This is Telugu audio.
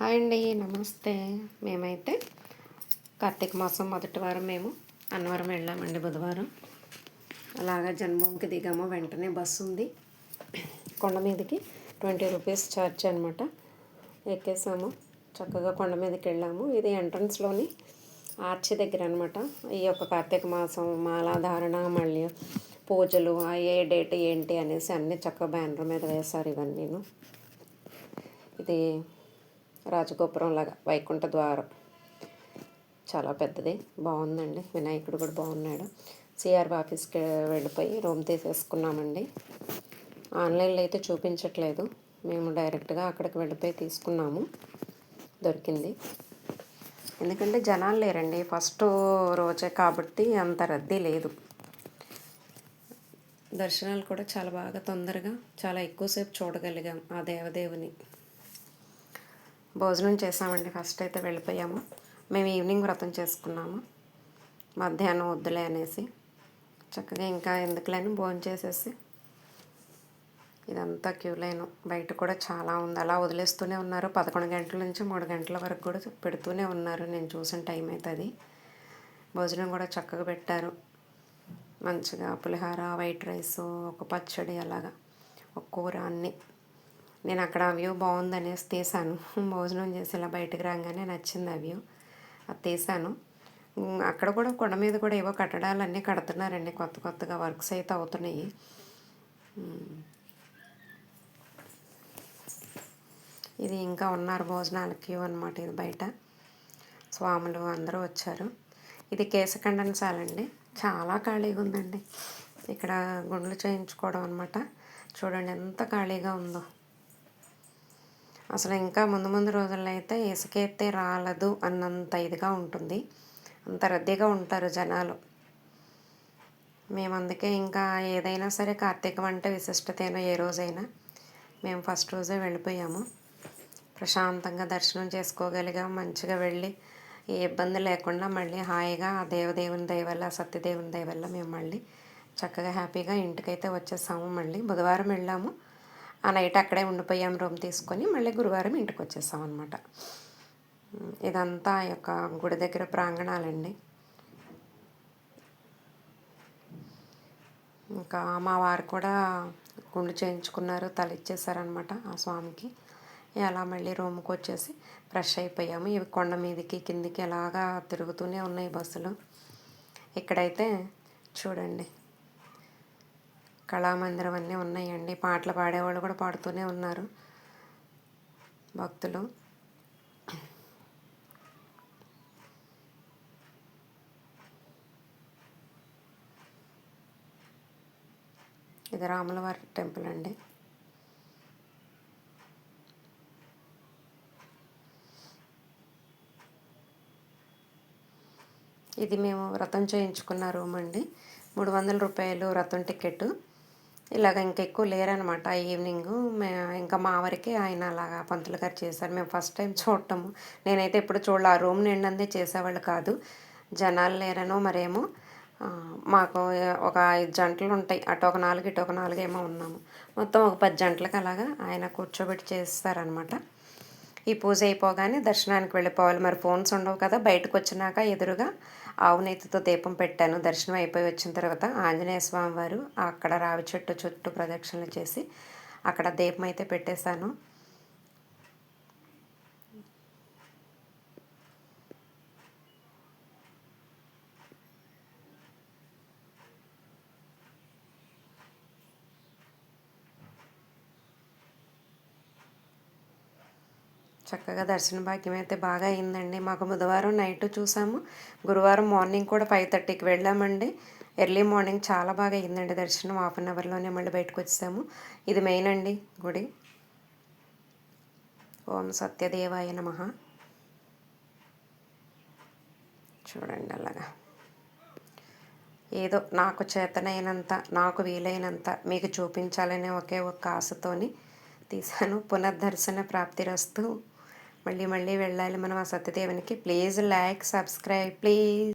హాయ్ అండి నమస్తే. మేమైతే కార్తీక మాసం మొదటి వారం మేము అన్నవరం వెళ్ళామండి బుధవారం. అలాగా జన్మభూమికి దిగాము వెంటనే బస్సు ఉంది. కొండ మీదకి ట్వంటీ రూపీస్ ఛార్జ్ అనమాట ఎక్కేసాము. చక్కగా కొండ మీదకి వెళ్ళాము. ఇది ఎంట్రన్స్లోని ఆర్చి దగ్గర అనమాట ఈ యొక్క కార్తీక మాసం మాలాధారణ మళ్ళీ పూజలు ఏ డేట్ ఏంటి అనేసి అన్నీ చక్కగా బ్యానర్ మీద వేశారు ఇవన్నీను. ఇది రాజగోపురం లాగా వైకుంఠ ద్వారం. చాలా పెద్దది బాగుందండి. వినాయకుడు కూడా బాగున్నాడు. సిఆర్ ఆఫీస్కి వెళ్ళిపోయి రూమ్ తీసేసుకున్నామండి. ఆన్లైన్లో అయితే చూపించట్లేదు. మేము డైరెక్ట్గా అక్కడికి వెళ్ళిపోయి తీసుకున్నాము. దొరికింది. ఎందుకంటే జనాలు లేరండి. ఫస్ట్ రోజే కాబట్టి అంత రద్దీ లేదు. దర్శనాలు కూడా చాలా బాగా తొందరగా చాలా ఎక్కువసేపు చూడగలిగాం ఆ దేవదేవుని. భోజనం చేసామండి. ఫస్ట్ అయితే వెళ్ళిపోయాము. మేము ఈవినింగ్ వ్రతం చేసుకున్నాము. మధ్యాహ్నం వద్దులే అనేసి. చక్కగా ఇంకా ఎందుకులేని భోజనం చేసేసి. ఇదంతా క్యూ లైన్. బయట కూడా చాలా ఉంది. అలా వదిలేస్తూనే ఉన్నారు. పదకొండు గంటల నుంచి మూడు గంటల వరకు కూడా పెడుతూనే ఉన్నారు. నేను చూసిన టైం అయితే అది. భోజనం కూడా చక్కగా పెట్టారు. మంచిగా పులిహార వైట్ రైస్ ఒక పచ్చడి అలాగా ఒక కూర అన్నీ. నేను అక్కడ వ్యూ బాగుందనేసి తీసాను. భోజనం చేసి ఇలా బయటకు రాగానే నచ్చింది ఆ వ్యూ. అది తీసాను. అక్కడ కూడా కొండ మీద కూడా ఏవో కట్టడాలు అన్నీ కడుతున్నారండి. కొత్త కొత్తగా వర్క్స్ అయితే అవుతున్నాయి. ఇది ఇంకా ఉన్నారు భోజనాల క్యూ అనమాట ఇది బయట. స్వాములు అందరూ వచ్చారు. ఇది కేశఖండనశాలండి చాలా ఖాళీగా ఉందండి. ఇక్కడ గుండ్లు చేయించుకోవడం అనమాట చూడండి ఎంత ఖాళీగా ఉందో. అసలు ఇంకా ముందు ముందు రోజుల్లో అయితే ఇసుకెత్తే రాలదు అన్నంత ఇదిగా ఉంటుంది. అంత రద్దీగా ఉంటారు జనాలు. మేము అందుకే ఇంకా ఏదైనా సరే కార్తీకం అంటే విశిష్టతేనో ఏ రోజైనా. మేము ఫస్ట్ రోజే వెళ్ళిపోయాము. ప్రశాంతంగా దర్శనం చేసుకోగలిగాం. మంచిగా వెళ్ళి ఏ ఇబ్బంది లేకుండా మళ్ళీ హాయిగా ఆ దేవదేవుని దయవల్ల సత్యదేవుని దయవల్ల మేము మళ్ళీ చక్కగా హ్యాపీగా ఇంటికైతే వచ్చేసాము. మళ్ళీ బుధవారం వెళ్ళాము. ఆ నైట్ అక్కడే ఉండిపోయాం రూమ్ తీసుకొని మళ్ళీ గురువారం ఇంటికి వచ్చేసాం అనమాట ఇదంతా యొక్క గుడి దగ్గర ప్రాంగణాలండి. ఇంకా మా వారు కూడా గుండు చేయించుకున్నారు తల ఇచ్చేసారనమాట ఆ స్వామికి. అలా మళ్ళీ రూమ్కి వచ్చేసి ఫ్రెష్ అయిపోయాము. ఇవి కొండ మీదకి కిందికి ఎలాగా తిరుగుతూనే ఉన్నాయి బస్సులు. ఇక్కడైతే చూడండి కళామందిరం అన్నీ ఉన్నాయండి. పాటలు పాడేవాళ్ళు కూడా పాడుతూనే ఉన్నారు. భక్తులు. ఇది రాములవారి టెంపుల్ అండి. ఇది మేము వ్రతం చేయించుకున్న రూమ్ అండి. మూడు వందల రూపాయలు వ్రతం టికెట్ ఇలాగ ఇంకా ఎక్కువ లేరనమాట ఈవినింగ్. మే ఇంకా మా వరకే ఆయన అలాగా పంతులు గారు చేశారు. మేము ఫస్ట్ టైం చూడటము. నేనైతే ఎప్పుడు చూడాలి. ఆ రూమ్ నిండందే చేసేవాళ్ళు కాదు. జనాలు లేరనో మరేమో. మాకు ఒక ఐదు జంటలు ఉంటాయి. అటు ఒక నాలుగు ఇటు ఒక నాలుగు ఏమో ఉన్నాము. మొత్తం ఒక పది జంటలకు అలాగా ఆయన కూర్చోబెట్టి చేస్తారనమాట. ఈ పూజ అయిపోగానే దర్శనానికి వెళ్ళిపోవాలి. మరి ఫోన్స్ ఉండవు కదా. బయటకు వచ్చినాక ఎదురుగా ఆవునేతితో దీపం పెట్టాను. దర్శనం అయిపోయి వచ్చిన తర్వాత ఆంజనేయ స్వామి వారు అక్కడ రావి చెట్టు చుట్టూ ప్రదక్షిణలు చేసి అక్కడ దీపం అయితే పెట్టేశాను. చక్కగా దర్శన భాగ్యం అయితే బాగా అయిందండి. మాకు బుధవారం నైట్ చూసాము. గురువారం మార్నింగ్ కూడా ఫైవ్ థర్టీకి వెళ్ళామండి. ఎర్లీ మార్నింగ్ చాలా బాగా అయిందండి దర్శనం. హాఫ్ అన్ అవర్లోనే మళ్ళీ బయటకు వచ్చాము. ఇది మెయిన్ అండి గుడి. ఓం సత్యదేవాయ నమ. చూడండి అలాగా. ఏదో నాకు చేతనైనంత నాకు వీలైనంత మీకు చూపించాలనే ఒకే ఒక ఆశతోని తీశాను. పునర్దర్శన ప్రాప్తిరస్తూ మళ్ళీ మళ్ళీ వెళ్ళాలి. మనం ఆ సత్యదేవునికి ప్లీజ్ లైక్ సబ్స్క్రైబ్ ప్లీజ్.